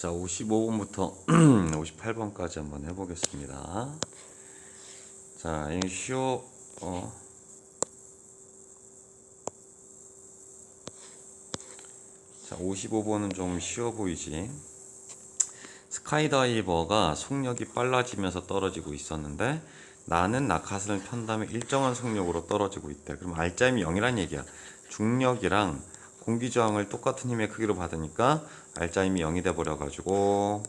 자, 55번부터 58번까지 한번 해보겠습니다. 자, 이 어. 자, 55번은 좀 쉬워 보이지? 스카이다이버가 속력이 빨라지면서 떨어지고 있었는데 나는 낙하산을 편 다음에 일정한 속력으로 떨어지고 있대. 그럼 알짜임이 0이란 얘기야. 중력이랑 공기 저항을 똑같은 힘의 크기로 받으니까 알짜임이 0이 돼 버려 가지고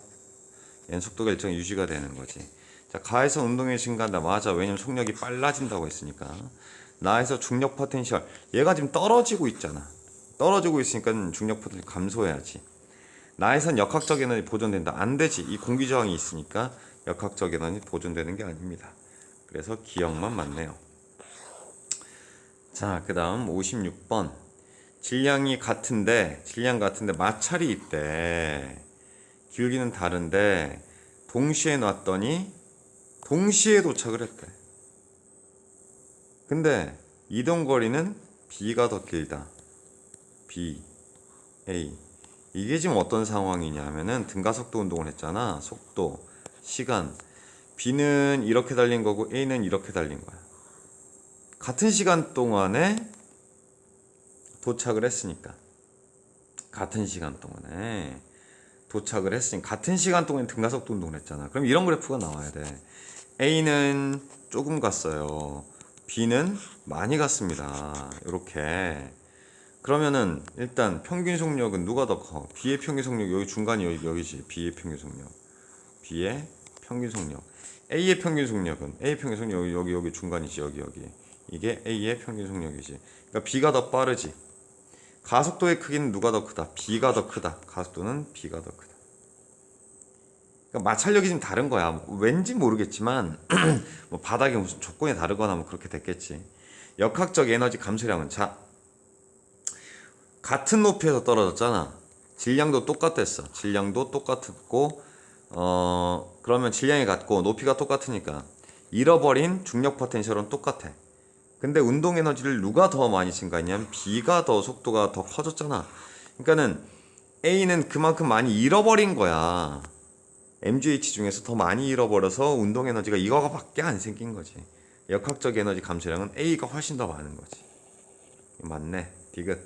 얘는 속도가 일정 유지가 되는 거지. 자, 가에서 운동이 증가한다. 맞아. 왜냐면 속력이 빨라진다고 했으니까. 나에서 중력 포텐셜. 얘가 지금 떨어지고 있잖아. 떨어지고 있으니까 중력 포텐셜 감소해야지. 나에선 역학적 에너지 보존된다. 안 되지. 이 공기 저항이 있으니까 역학적 에너지 보존되는 게 아닙니다. 그래서 기억만 맞네요. 자, 그 다음 56번. 질량이 같은데, 질량 같은데 마찰이 있대. 기울기는 다른데, 동시에 놨더니, 동시에 도착을 했대. 근데, 이동 거리는 B가 더 길다. B, A. 이게 지금 어떤 상황이냐면은 등가속도 운동을 했잖아. 속도, 시간. B는 이렇게 달린 거고 A는 이렇게 달린 거야. 같은 시간 동안에 도착을 했으니까. 같은 시간 동안에 도착을 했으니 같은 시간 동안에 등가속도 운동을 했잖아. 그럼 이런 그래프가 나와야 돼. A는 조금 갔어요. B는 많이 갔습니다. 이렇게. 그러면은 일단 평균 속력은 누가 더 커? B의 평균 속력 여기 중간이 여기 여기지. B의 평균 속력. B의 평균 속력. A의 평균 속력은 A의 평균 속력 여기 여기 여기 중간이지 여기 여기. 이게 A의 평균 속력이지. 그러니까 B가 더 빠르지. 가속도의 크기는 누가 더 크다? B가 더 크다. 가속도는 B가 더 크다. 그러니까 마찰력이 좀 다른 거야. 뭐 왠지 모르겠지만 뭐 바닥에 무슨 조건이 다르거나 뭐 그렇게 됐겠지. 역학적 에너지 감소량은 자 같은 높이에서 떨어졌잖아. 질량도 똑같았어. 질량도 똑같았고 어 그러면 질량이 같고 높이가 똑같으니까 잃어버린 중력 포텐셜은 똑같아. 근데 운동 에너지를 누가 더 많이 증가했냐면 B가 더 속도가 더 커졌잖아. 그러니까는 A는 그만큼 많이 잃어버린 거야. MGH 중에서 더 많이 잃어버려서 운동 에너지가 이거밖에 안 생긴 거지. 역학적 에너지 감소량은 A가 훨씬 더 많은 거지. 맞네. 디귿.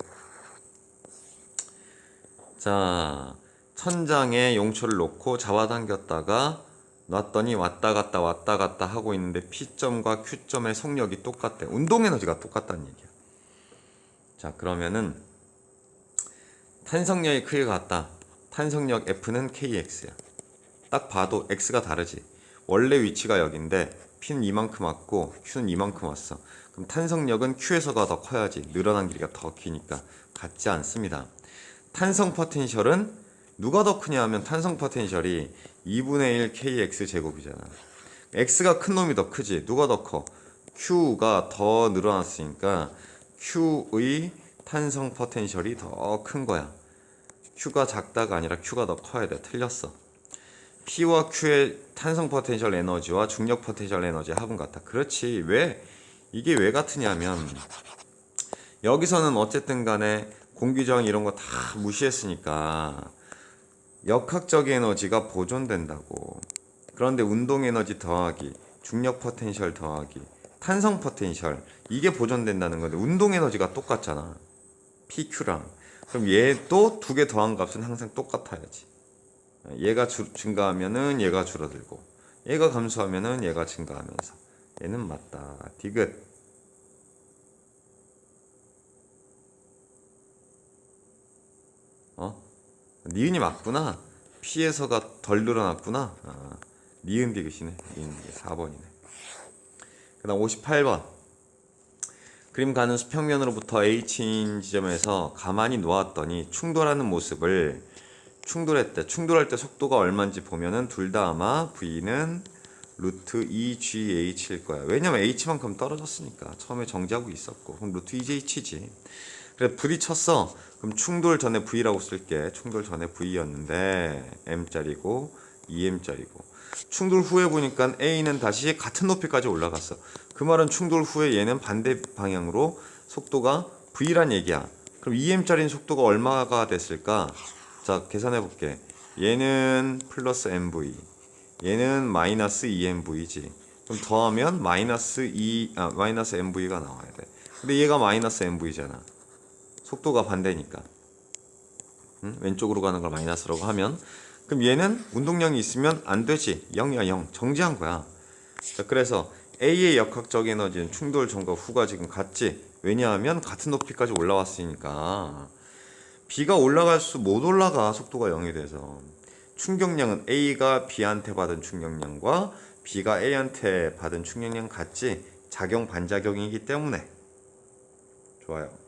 자, 천장에 용초를 놓고 잡아당겼다가 놨더니 왔다 갔다 왔다 갔다 하고 있는데 P점과 Q점의 속력이 똑같대. 운동 에너지가 똑같다는 얘기야. 자, 그러면은 탄성력이 크게 같다. 탄성력 F는 KX야. 딱 봐도 X가 다르지. 원래 위치가 여긴데 P는 이만큼 왔고 Q는 이만큼 왔어. 그럼 탄성력은 Q에서가 더 커야지. 늘어난 길이가 더 기니까 같지 않습니다. 탄성 포텐셜은 누가 더 크냐 하면 탄성 포텐셜이 2분의 1 kx 제곱이잖아. x가 큰 놈이 더 크지. 누가 더 커? q가 더 늘어났으니까 q의 탄성 포텐셜이 더 큰 거야. q가 작다가 아니라 q가 더 커야 돼. 틀렸어. p와 q의 탄성 포텐셜 에너지와 중력 포텐셜 에너지 합은 같다. 그렇지. 왜? 이게 왜 같으냐면 여기서는 어쨌든 간에 공기저항 이런 거 다 무시했으니까 역학적 에너지가 보존된다고. 그런데 운동 에너지 더하기, 중력 포텐셜 더하기, 탄성 포텐셜 이게 보존된다는 건데 운동 에너지가 똑같잖아. PQ랑. 그럼 얘도 두개 더한 값은 항상 똑같아야지. 얘가 주, 증가하면은 얘가 줄어들고 얘가 감소하면은 얘가 증가하면서 얘는 맞다. 디귿. 니은이 맞구나. 피에서가 덜 늘어났구나. 아, 니은 디귿이네. 니은 디귿 4번이네. 그 다음 58번. 그림 가는 수평면으로부터 H인 지점에서 가만히 놓았더니 충돌하는 모습을 충돌했대. 충돌할 때 속도가 얼마인지 보면은 둘 다 아마 V는 루트 2GH일 거야. 왜냐면 H만큼 떨어졌으니까. 처음에 정지하고 있었고. 그럼 루트 2GH지. 그래 부딪혔어. 그럼 충돌 전에 V라고 쓸게. 충돌 전에 V였는데 M짜리고 2M짜리고. 충돌 후에 보니까 A는 다시 같은 높이까지 올라갔어. 그 말은 충돌 후에 얘는 반대 방향으로 속도가 V란 얘기야. 그럼 2M짜리는 속도가 얼마가 됐을까? 자, 계산해 볼게. 얘는 플러스 mv 얘는 마이너스 2mv지 그럼 더하면 마이너스 2, 아 마이너스 mv가 나와야 돼 근데 얘가 마이너스 mv잖아 속도가 반대니까. 응? 왼쪽으로 가는 걸 마이너스라고 하면. 그럼 얘는 운동량이 있으면 안 되지. 0이야 0 정지한 거야. 자, 그래서 A의 역학적 에너지는 충돌 전과 후가 지금 같지. 왜냐하면 같은 높이까지 올라왔으니까. B가 올라갈 수 못 올라가 속도가 0이 돼서. 충격량은 A가 B한테 받은 충격량과 B가 A한테 받은 충격량 같지. 작용 반작용이기 때문에. 좋아요